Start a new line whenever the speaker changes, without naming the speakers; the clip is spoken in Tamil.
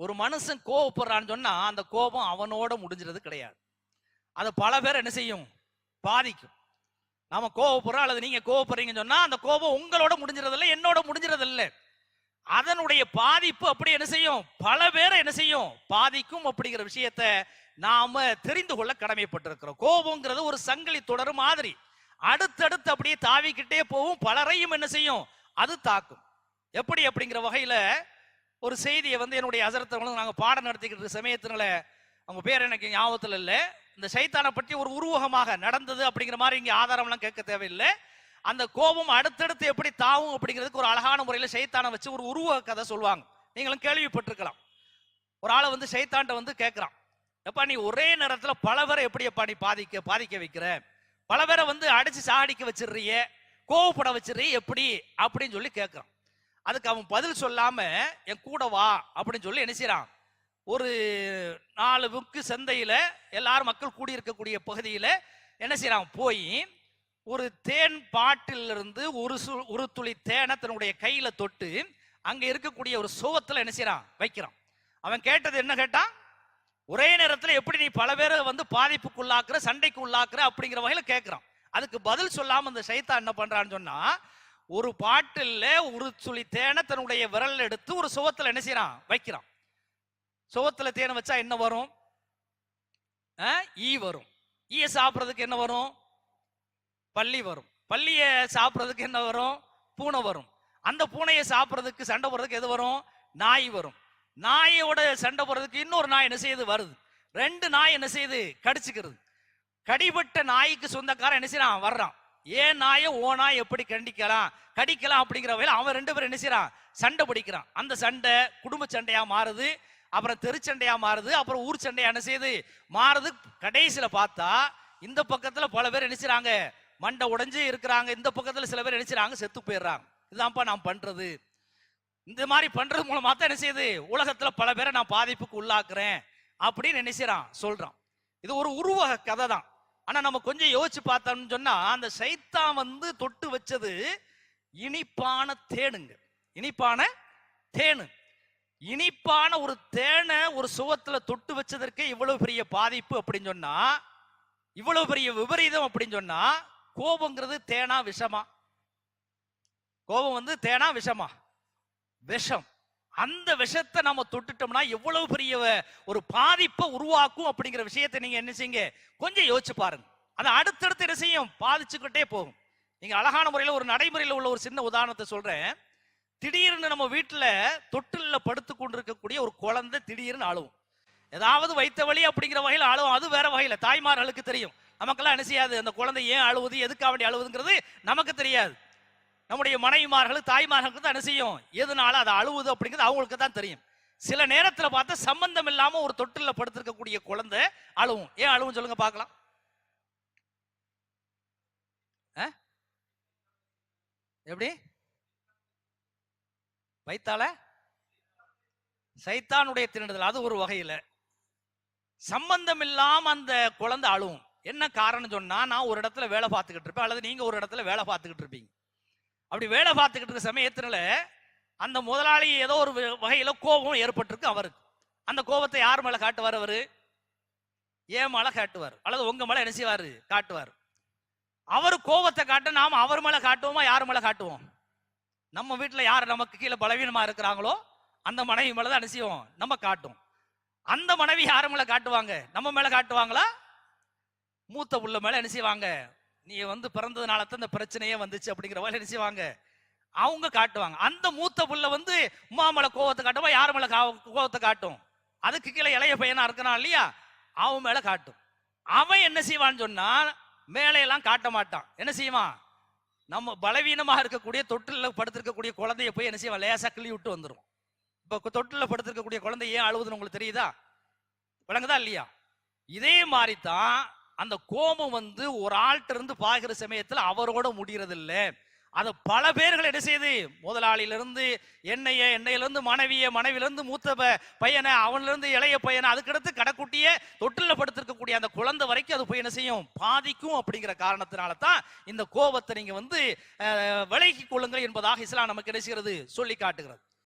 ஒரு மனுஷன் கோவப்படுறான்னு சொன்னா அந்த கோபம் அவனோட முடிஞ்சிறது கிடையாது. அதை பல பேர் என்ன செய்யும்? பாதிக்கும். நாம கோவப்படுறோம் அல்லது நீங்க கோவப்படுறீங்கன்னு சொன்னா அந்த கோபம் உங்களோட முடிஞ்சிறது இல்லை என்னோட முடிஞ்சிறது இல்லை அதனுடைய பாதிப்பு அப்படி என்ன செய்யும்? பல பேரை என்ன செய்யும்? பாதிக்கும் அப்படிங்கிற விஷயத்த நாம தெரிந்து கொள்ள கடமைப்பட்டிருக்கிறோம். கோபங்கிறது ஒரு சங்கிலி தொடர் மாதிரி. அடுத்தடுத்து அப்படியே தாவிக்கிட்டே போகும். பலரையும் என்ன செய்யும்? அது தாக்கும். எப்படி? அப்படிங்கிற வகையில ஒரு செய்தியை வந்து என்னுடைய அசரத்தவங்களும் நாங்கள் பாடம் நடத்திக்கிட்டு இருக்க சமயத்தினால அவங்க பேர் எனக்கு ஞாபகத்தில் இல்லை. இந்த சைத்தானை பற்றி ஒரு உருவகமாக நடந்தது அப்படிங்கிற மாதிரி இங்கே ஆதாரம்லாம் கேட்க தேவையில்லை. அந்த கோபம் அடுத்தடுத்து எப்படி தாவும் அப்படிங்கிறதுக்கு ஒரு அழகான முறையில் சைத்தானை வச்சு ஒரு உருவக கதை சொல்லுவாங்க. நீங்களும் கேள்விப்பட்டிருக்கலாம். ஒரு ஆளை வந்து சைத்தான்ட்ட வந்து கேட்குறான். எப்பா நீ ஒரே நேரத்தில் பல பேரை எப்படி எப்பா நீ பாதிக்க பாதிக்க வைக்கிற? பல பேரை வந்து அடிச்சு சாடிக்க வச்சிடுறிய? கோவப்பட வச்சிடுறிய? எப்படி? அப்படின்னு சொல்லி கேட்குறான். அதுக்கு அவன் பதில் சொல்லாம என் கூட வா அப்படின்னு சொல்லி என்ன செய்றான்? ஒரு நாலு புக்கு சந்தையில எல்லாரும் மக்கள் கூடியிருக்கக்கூடிய பகுதியில என்ன செய்றான்? போய் ஒரு தேன் பாட்டிலிருந்து ஒரு சு ஒரு துளி தேனை தன்னுடைய கையில தொட்டு அங்க இருக்கக்கூடிய ஒரு சுவத்துல என்ன செய்றான்? வைக்கிறான். அவன் கேட்டது என்ன கேட்டான்? ஒரே நேரத்துல எப்படி நீ பல பேரை வந்து பாதிப்புக்கு உள்ளாக்குற சண்டைக்கு உள்ளாக்குற அப்படிங்கிற வகையில கேட்கிறான் அதுக்கு பதில் சொல்லாம அந்த சைத்தா என்ன பண்றான்னு சொன்னா ஒரு பாட்டில் ஒரு துளி தேனை தன்னுடைய விரல் எடுத்து ஒரு சுவத்துல என்ன செய்யறான்? வைக்கிறான். சுவத்துல தேனை வச்சா என்ன வரும்? ஆ? ஈ வரும். ஈய சாப்பிட்றதுக்கு என்ன வரும்? பள்ளி வரும். பள்ளிய சாப்பிட்றதுக்கு என்ன வரும்? பூனை வரும். அந்த பூனையை சாப்பிட்றதுக்கு சண்டை போடுறதுக்கு எது வரும்? நாய் வரும். நாயோட சண்டை போடுறதுக்கு இன்னொரு நாய் என்ன செய்யுது? வருது. ரெண்டு நாய் என்ன செய்யுது? கடிச்சுக்கிறது. கடிபட்ட நாய்க்கு சொந்தக்காரன் என்ன செய்யறான்? வர்றான். ஏன் நாய ஓ நாய் எப்படி கண்டிக்கலாம்? கடிக்கலாம் அப்படிங்கிற வகையில் அவன் ரெண்டு பேரும் என்ன செய்யறான் சண்டை பிடிக்கிறான். அந்த சண்டை குடும்ப சண்டையா மாறுது அப்புறம் தெருச்சண்டையா மாறுது அப்புறம் ஊர் சண்டையா என்ன செய்யுது? மாறுது. கடைசியில பார்த்தா இந்த பக்கத்துல பல பேர் என்ன மண்டை உடைஞ்சு இருக்கிறாங்க. இந்த பக்கத்துல சில பேர் நினைச்சாங்க செத்து போயிடுறாங்க. இதுதான்ப்பா நான் பண்றது. இந்த மாதிரி பண்றது மூலமா தான் என்ன செய்யுது? உலகத்துல பல பேரை நான் பாதிப்புக்கு உள்ளாக்குறேன் அப்படின்னு என்ன சொல்றான். இது ஒரு உருவக கதை தான் ஆனா நம்ம கொஞ்சம் யோசிச்சு பார்த்தோம்னு சொன்னா அந்த சைத்தான் வந்து தொட்டு வச்சது இனிப்பான தேனுங்க. இனிப்பான தேனு. இனிப்பான ஒரு தேனை ஒரு சுகத்துல தொட்டு வச்சதற்கே இவ்வளவு பெரிய பாதிப்பு அப்படின்னு சொன்னா இவ்வளவு பெரிய விபரீதம் அப்படின்னு சொன்னா கோபங்கிறது தேனா விஷமா. கோபம் வந்து தேனா விஷமா. விஷம். அந்த விஷத்தை நம்ம தொட்டுட்டோம்னா எவ்வளவு பெரிய ஒரு பாதிப்பை உருவாக்கும் அப்படிங்கிற விஷயத்தை நீங்க என்ன செய்யுங்க? கொஞ்சம் யோசிச்சு பாருங்க. அதை அடுத்தடுத்து என்ன செய்யும்? பாதிச்சுக்கிட்டே போகும். நீங்க அழகான முறையில் ஒரு நடைமுறையில் உள்ள ஒரு சின்ன உதாரணத்தை சொல்றேன். திடீர்னு நம்ம வீட்டில் தொட்டிலில் படுத்து கொண்டிருக்கக்கூடிய ஒரு குழந்தை திடீர்னு அழுவும் ஏதாவது வைத்த வழி அப்படிங்கிற வகையில் அழுவும் அது வேற வகையில். தாய்மார்களுக்கு தெரியும். நமக்கெல்லாம் என்ன செய்யாது? அந்த குழந்தை ஏன் அழுவுது எதுக்காக வேண்டி அழுவுதுங்கிறது நமக்கு தெரியாது. நம்முடைய மனைவிமார்கள் தாய்மார்களுக்கு தான் என்ன செய்யும்? எதனால அது அழுவுது அப்படிங்கிறது அவங்களுக்கு தான் தெரியும். சில நேரத்தில் பார்த்தா சம்பந்தம் இல்லாம ஒரு தொட்டில படுத்திருக்கக்கூடிய குழந்தை அழுவும். ஏன் அழுவும் சொல்லுங்க பார்க்கலாம். ஆ? எப்படி? வைத்தால சைத்தானுடைய திரண்டுதல் அது ஒரு வகையில். சம்பந்தம் இல்லாம அந்த குழந்தை அழுவும். என்ன காரணம் சொன்னா நான் ஒரு இடத்துல வேலை பார்த்துக்கிட்டு இருப்பேன். அல்லது நீங்க ஒரு இடத்துல வேலை பார்த்துக்கிட்டு இருப்பீங்க. அப்படி வேலை பார்த்துக்கிட்டு இருக்க சமயத்தினால அந்த முதலாளி ஏதோ ஒரு வ- வகையில கோபம் ஏற்பட்டிருக்கு அவருக்கு. அந்த கோபத்தை யார் மேல காட்டுவார் அவரு? ஏன் மேல காட்டுவார். அல்லது உங்க மேல என்ன செய்வாரு? காட்டுவார். அவர் கோபத்தை காட்ட நாம அவர் மேல காட்டுவோமா யார் மேல காட்டுவோம்? நம்ம வீட்டில் யார் நமக்கு கீழே பலவீனமா இருக்கிறாங்களோ அந்த மனைவி மேல தான் செய்வோம்? நம்ம காட்டும் அந்த மனைவி யார் மேல காட்டுவாங்க? நம்ம மேல காட்டுவாங்களா? மூத்த புள்ள மேல என்ன செய்வாங்க? நீ வந்து பிறந்ததுனால தான் இந்த பிரச்சனையே வந்துச்சு அப்படிங்கிற வேலை என்ன செய்வாங்க அவங்க காட்டுவாங்க. அந்த மூத்த புள்ள வந்து உமா மேல கோவத்தை காட்டுமா யார் மேல கா- கோவத்தை காட்டும்? அதுக்கு கீழே இளைய பையனா இருக்கணும் இல்லையா? அவன் மேல காட்டும். அவன் என்ன செய்வான்னு சொன்னா மேலையெல்லாம் காட்ட மாட்டான். என்ன செய்வான்? நம்ம பலவீனமா இருக்கக்கூடிய தொட்டில படுத்திருக்கக்கூடிய குழந்தைய போய் என்ன செய்வான்? லேசா கிள்ளி விட்டு வந்துரும். இப்போ தொட்டில படுத்திருக்கக்கூடிய குழந்தை ஏன் அழுவுதுன்னு உங்களுக்கு தெரியுதா? விளங்குதா இல்லையா? இதே மாதிரி தான் அந்த கோபம் வந்து ஒரு ஆள்கிட்ட இருந்து பாகிற சமயத்தில் அவரோட முடிகிறது இல்லை அது பல பேர்கள் என்ன செய்யுது முதலாளியிலிருந்து என்னைய என்னையிலிருந்து மனைவிய மனைவில மூத்த பையனை அவனிலிருந்து இளைய பையனை அதுக்கடுத்து கடைக்குட்டியே தொட்டில படுத்திருக்கக்கூடிய அந்த குழந்தை வரைக்கும் அது போய் என்ன செய்யும்? பாதிக்கும் அப்படிங்கிற காரணத்தினால தான் இந்த கோபத்தை நீங்க வந்து விலகி கொள்ளுங்கள் என்பதாக இஸ்லாம் நமக்கு என்ன செய்கிறது? சொல்லி காட்டுகிறது.